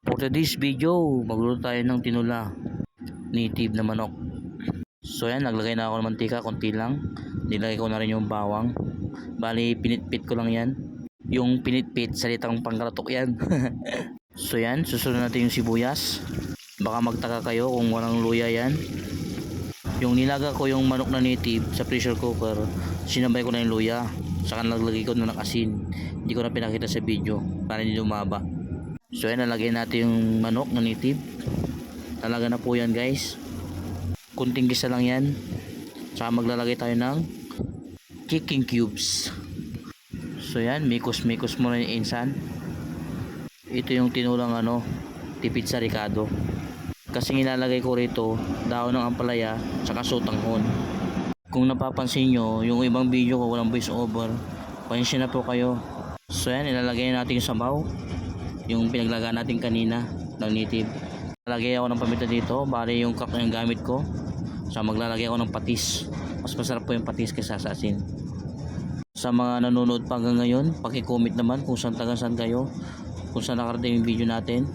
For today's video, magluluto tayo ng tinula. Native na manok. So yan, naglagay na ako ng mantika, konti lang. Nilagay ko na rin yung bawang. Bali, pinitpit ko lang yan. Yung pinitpit, salitang pangkaratok yan. so yan, susunod natin yung sibuyas. Baka magtaka kayo kung walang luya yan. Yung nilaga ko yung manok na native sa pressure cooker, sinabay ko na yung luya. Saka naglagay ko na ng asin. Hindi ko na pinakita sa video para hindi lumaba. So yan, nalagay natin yung manok na native. Talaga na po yan guys. Kunting gisa lang yan. Saka maglalagay tayo ng kicking cubes. So yan, mikos-mikos mo na yung insan. Ito yung tinulang ano, tipid sa ricado. Kasi nilalagay ko rito, daon ng ampalaya, saka sutanghon. Kung napapansin nyo, yung ibang video ko walang voice over, pansya na po kayo. So yan, ilalagay natin yung sabaw yung pinaglaga natin kanina ng native. Lalagay ako ng paminta dito, bali yung kak yung gamit ko. So maglalagay ako ng patis. Mas masarap po yung patis kaysa sa asin. Sa mga nanonood pa hanggang ngayon, paki-comment naman kung saan taga saan kayo, kung saan nakarating yung video natin.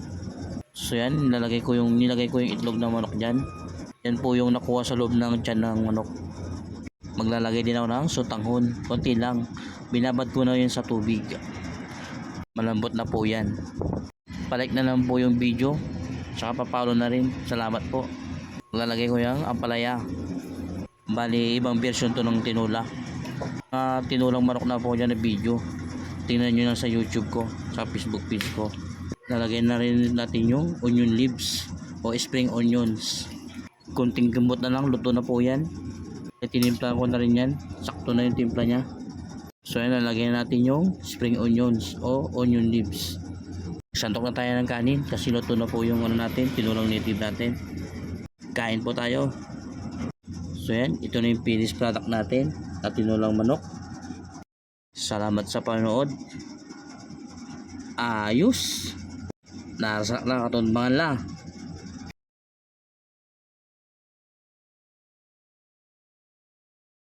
So yan, nilalagay ko yung nilagay ko yung itlog ng manok diyan. Yan po yung nakuha sa loob ng tiyan ng manok. Maglalagay din ako ng sutanghon, konti lang. Binabad ko na yun sa tubig malambot na po yan. Palike na lang po yung video. Tsaka papalo na rin. Salamat po. Lalagay ko yung ampalaya. Bali ibang version to ng tinula. Uh, tinulang manok na po dyan na video. Tingnan nyo lang sa youtube ko sa facebook page ko. Lalagay na rin natin yung onion leaves o spring onions. Kunting gambot na lang. Luto na po yan. Tinimpla ko na rin yan. Sakto na yung timpla nya So yan, lalagyan natin yung spring onions o onion leaves. Santok na tayo ng kanin kasi luto na po yung ano natin, tinulang native natin. Kain po tayo. So yan, ito na yung finished product natin at tinulang manok. Salamat sa panonood. Ayos. Narasak na katumbangan la.